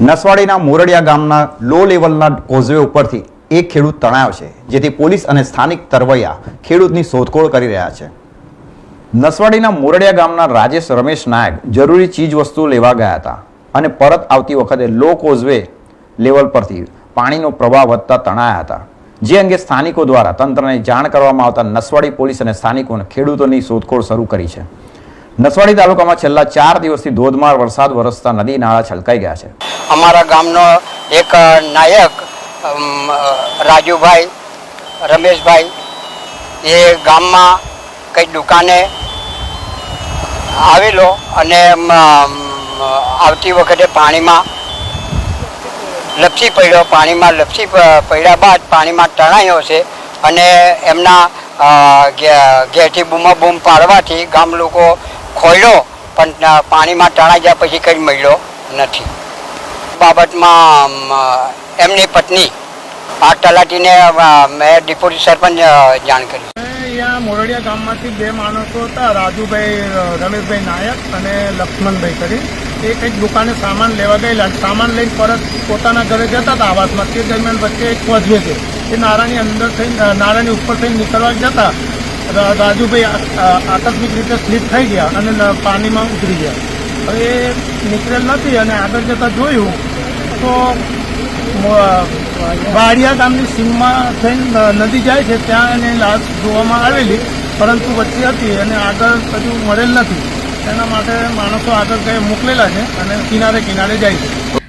નસવાડીના મોરડિયા ગામના લો લેવલના કોઝવે ઉપરથી એક ખેડૂત તણાયો છે, જેથી પોલીસ અને સ્થાનિક તરવૈયા ખેડૂતની શોધખોળ કરી રહ્યા છે. નસવાડીના મોરડિયા ગામના રાજેશ રમેશ નાયક જરૂરી ચીજ વસ્તુ લેવા ગયા હતા અને પરત આવતી વખતે લો કોઝવે લેવલ પરથી પાણીનો પ્રવાહ વધતા તણાયા હતા. જે અંગે સ્થાનિકો દ્વારા તંત્રને જાણ કરવામાં આવતા નસવાડી પોલીસ અને સ્થાનિકોને ખેડૂતોની શોધખોળ શરૂ કરી છે. નસવાડી તાલુકામાં છેલ્લા ચાર દિવસથી ધોધમાર વરસાદ વરસતા નદી નાળા છલકાઈ ગયા છે. અમારા ગામનો એક નાયક રાજુભાઈ, રમેશભાઈ, એ ગામમાં કંઈ દુકાને આવેલો અને આવતી વખતે પાણીમાં લપસી પડ્યો. પાણીમાં લપસી પડ્યા બાદ પાણીમાં તણાયો છે અને એમના ઘેરથી બૂમા બૂમ પાડવાથી ગામ લોકો ખોલ્યો, પણ પાણીમાં તણાઈ ગયા પછી કંઈ મળ્યો નથી. બાબતમાં એમની પત્ની, આ તલાટીને મેં ડિપ્યુટી સરપંચ જાણ કરી. અહીંયા મોરડિયા ગામમાંથી બે માણસો હતા, રાજુભાઈ રમેશભાઈ નાયક અને લક્ષ્મણભાઈ કરી. એ કંઈક દુકાને સામાન લેવા ગયેલા સામાન લઈને પરત પોતાના ઘરે જતા હતા. આવાસમાં તે દરમિયાન વચ્ચે એક કોઝવે છે. એ નાળાની અંદર થઈ નાળાની ઉપર થઈને નીકળવા જતા. રાજુભાઈ આકસ્મિક રીતે સ્લીપ થઈ ગયા અને પાણીમાં ઉતરી ગયા. હવે એ નીકળેલ નથી અને આગળ જતાં જોયું તો વાડિયા ગામની સીમમાં થઈને નદી જાય છે, ત્યાં એને લાશ જોવામાં આવેલી, પરંતુ વચ્ચે હતી અને આગળ હજુ મળેલ નથી. એના માટે માણસો આગળ કંઈ મોકલેલા છે અને કિનારે કિનારે જાય છે.